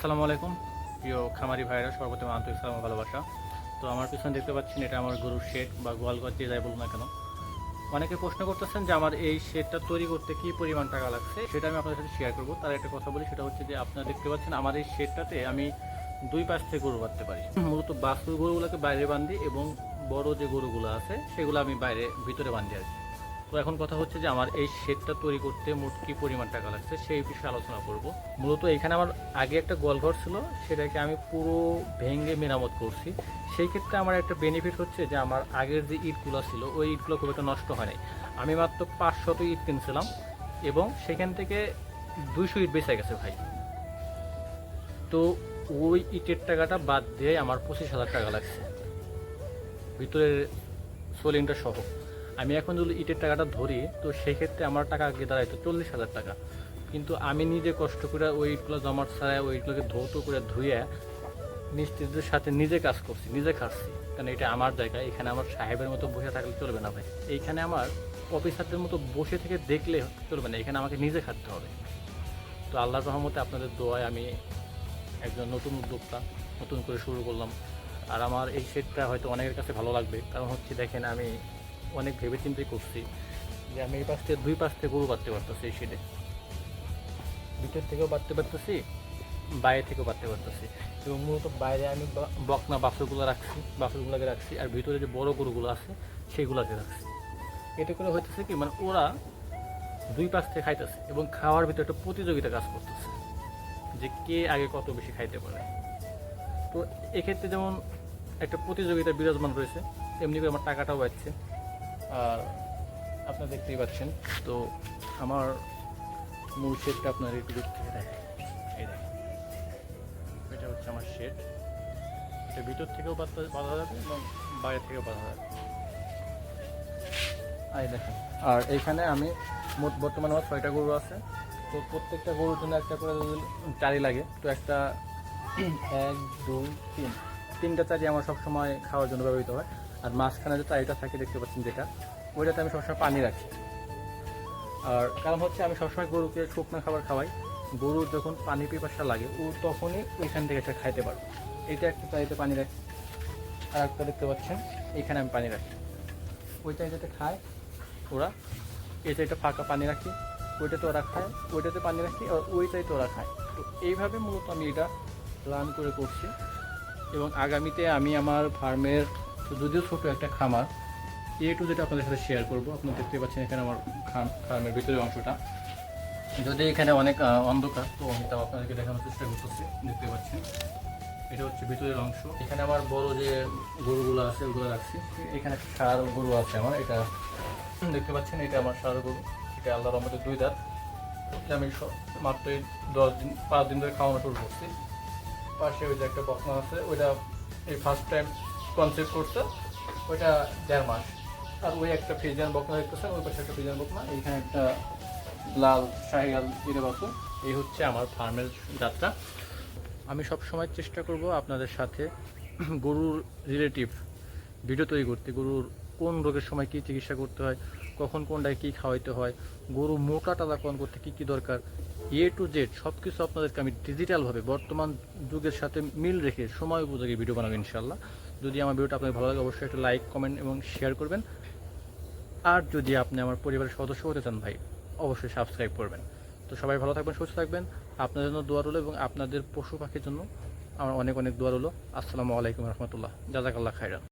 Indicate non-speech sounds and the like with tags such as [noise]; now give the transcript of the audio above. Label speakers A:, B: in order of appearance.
A: আসসালামু আলাইকুম। প্রিয় খামারি ভাইরা সর্বপ্রথম আন্তরিক সালাম ভালোবাসা। তো আমার পিছনে দেখতে পাচ্ছেন, এটা আমার গরুর শেড বা গোয়ালঘর, যে যাই বলুন না কেন। অনেকে প্রশ্ন করতেছেন যে, আমার এই শেডটা তৈরি করতে কি পরিমাণ টাকা লাগছে? সেটা আমি আপনাদের সাথে শেয়ার করব। তার একটা কথা বলি, সেটা হচ্ছে যে, আপনারা দেখতে পাচ্ছেন, আমার এই শেডটাতে আমি দুই পাশ থেকে গরু বাঁধতে পারি। মূলত বাছুর গরুগুলোকে বাইরে বান্ধি এবং বড় যে গরুগুলো আছে, সেগুলো আমি বাইরে, ভিতরে বান্ধি আর কি। তো এখন কথা হচ্ছে যে আমার এই শেডটা তৈরি করতে মোট কি পরিমাণ টাকা লাগছে সেই বিষয়ে আলোচনা করব। মূলত এখানে আমার আগে একটা গোয়ালঘর ছিল, সেটাকে আমি পুরো ভেঙে মেরামত করছি। সেই ক্ষেত্রে আমার একটা বেনিফিট হচ্ছে যে আমার আগের যে ইটগুলো ছিল, ওই ইটগুলো খুব একটা নষ্ট হয় নাই। আমি মাত্র পাঁচশত ইট কিনছিলাম এবং সেখান থেকে দুইশো ইট বেঁচে গেছে ভাই। তো ওই ইটের টাকাটা বাদ দিয়ে আমার পঁচিশ হাজার টাকা লাগছে। ভিতরের সোলিংটা সহ। আমি এখন যদি ইটের টাকাটা ধরি, তো সেক্ষেত্রে আমার টাকা আগে দাঁড়াইতো চল্লিশ হাজার টাকা। কিন্তু আমি নিজে কষ্ট করে ওই ইটগুলো জমাট ছাড়ায় ওই ইটগুলোকে ধৌত করে ধুয়ে মিস্ত্রিদের সাথে নিজে কাজ করছি, নিজে খাচ্ছি কারণ এটা আমার জায়গা, এখানে আমার সাহেবের মতো বসে থাকলে চলবে না ভাই। এইখানে আমার অফিসারদের মতো বসে থেকে দেখলে চলবে না, এখানে আমাকে নিজে খাটতে হবে। তো আল্লাহর রহমতে আপনাদের দোয়ায় আমি একজন নতুন উদ্যোক্তা, নতুন করে শুরু করলাম। আর আমার এই সেটটা হয়তো অনেকের কাছে ভালো লাগবে। কারণ হচ্ছে দেখেন আমি অনেক ভেবে চিন্তে করছি যে আমি এই পাশ থেকে দুই পাশ থেকে গরু বাঁধতে পারতেছি এই শেডে ভিতর থেকেও বাঁধতে পারতেছি, বাইরে থেকেও বাঁধতে পারতেছি। এবং মূলত বাইরে আমি বকনা বাছুরগুলো রাখছি, বাছুরগুলোকে রাখছি, আর ভিতরে যে বড় গরুগুলো আছে সেইগুলোকে রাখছি। এটা করে হইতেছে কি মানে ওরা দুই পাশ থেকে খাইতেছে এবং খাওয়ার ভিতরে একটা প্রতিযোগিতা কাজ করতেছে যে কে আগে কত বেশি খাইতে পারে। তো এক্ষেত্রে যেমন একটা প্রতিযোগিতা বিরাজমান রয়েছে এমনি করে আমার টাকাটাও বাড়ছে। আপনারা দেখতেই পাচ্ছেন। তো আমার মূল শেডটা আপনার একটু দেখেন। এই দেখেন। এটা হচ্ছে আমার শেড এটা ভিতর থেকেও বাঁধা যাবে এবং বাইরে থেকেও বাঁধা যাবে। এই দেখেন। আর এইখানে আমি মোট বর্তমানে আমার ছয়টা গরু আছে। তো প্রত্যেকটা গরুর জন্য একটা করে চারি লাগে, তো একটা [clears throat] এক, দুই, তিন। তিনটা চারি আমার সবসময় খাওয়ার জন্য ব্যবহৃত হয়। আর মাঝখানে যে চারিটা থাকে, দেখতে পাচ্ছেন যেটা, ওইটাতে আমি সবসময় পানি রাখি। আর কারণ হচ্ছে আমি সবসময় গরুকে শুকনো খাবার খাওয়াই। গরুর যখন পানি পিপাসা লাগে, ও তখনই ওইখান থেকে এটা খাইতে পারবে এটা একটা চারিতে পানি রাখি। আর একটা দেখতে পাচ্ছেন, এখানে আমি পানি রাখি। ওই চারিটাতে খায় ওরা। এই চাইটা ফাঁকা পানি রাখি। ওইটাতে ওরা খায়, ওইটাতে পানি রাখি আর ওই চাইতে ওরা খায়। তো এইভাবে মূলত আমি এটা প্ল্যান করে করছি। এবং আগামীতে আমি আমার ফার্মের যদিও ছোটো একটা খামার, এ টু যেটা আপনাদের সাথে শেয়ার করব। আপনারা দেখতে পাচ্ছেন এখানে আমার খাম ফার্মের ভিতরের অংশটা। যদি এখানে অনেক অন্ধকার, তো আমি তাও আপনাদেরকে দেখানোর চেষ্টা করতেছি, দেখতে পাচ্ছেন। এটা হচ্ছে ভিতরের অংশ। এখানে আমার বড় যে গরুগুলো আছে, ওগুলো রাখছি। এখানে সার গরু আছে আমার, এটা দেখতে পাচ্ছেন, এটা আমার সার গরু। এটা আল্লাহ রহমতের দুই দাঁত। আমি মাত্র দশ দিন, পাঁচ দিন ধরে খাওয়ানো শুরু করছি। পাশে ওই যে একটা বকনা আছে, ওইটা এই ফার্স্ট টাইম কনসেপ্ট করছে ওইটা দেড় মাস। আর ওই একটা ফ্রিজিয়ান বকনা দেখতেছেন ওই পাশে একটা ফ্রিজিয়ান বকনা, এইখানে একটা লাল শাহিয়াল জিরে বাছুর এই হচ্ছে আমার ফার্মের যাত্রা। আমি সব সময় চেষ্টা করব আপনাদের সাথে গরুর রিলেটিভ ভিডিও তৈরি করতে, গরুর কোন রোগের সময় কী চিকিৎসা করতে হয়, কখন কোনটায় কী খাওয়াইতে হয়, গরু মোটা টালা টালাকরণ করতে কী কী দরকার এ টু জেড সব কিছু আপনাদেরকে আমি ডিজিটালভাবে বর্তমান যুগের সাথে মিল রেখে সময় উপযোগী ভিডিও বানাবো ইনশাল্লাহ যদি আমার ভিডিওটা আপনাদের ভালো লাগে, অবশ্যই একটা লাইক কমেন্ট এবং শেয়ার করবেন। আর যদি আপনি আমার পরিবারের সদস্য হতে চান ভাই, অবশ্যই সাবস্ক্রাইব করবেন। তো সবাই ভালো থাকবেন, সুস্থ থাকবেন। আপনাদের জন্য দোয়া রইল এবং আপনাদের পশু পাখির জন্য আমার অনেক অনেক দোয়া রইল। আসসালামু আলাইকুম রহমতুল্লাহ। জাজাকাল্লাহ খাইরান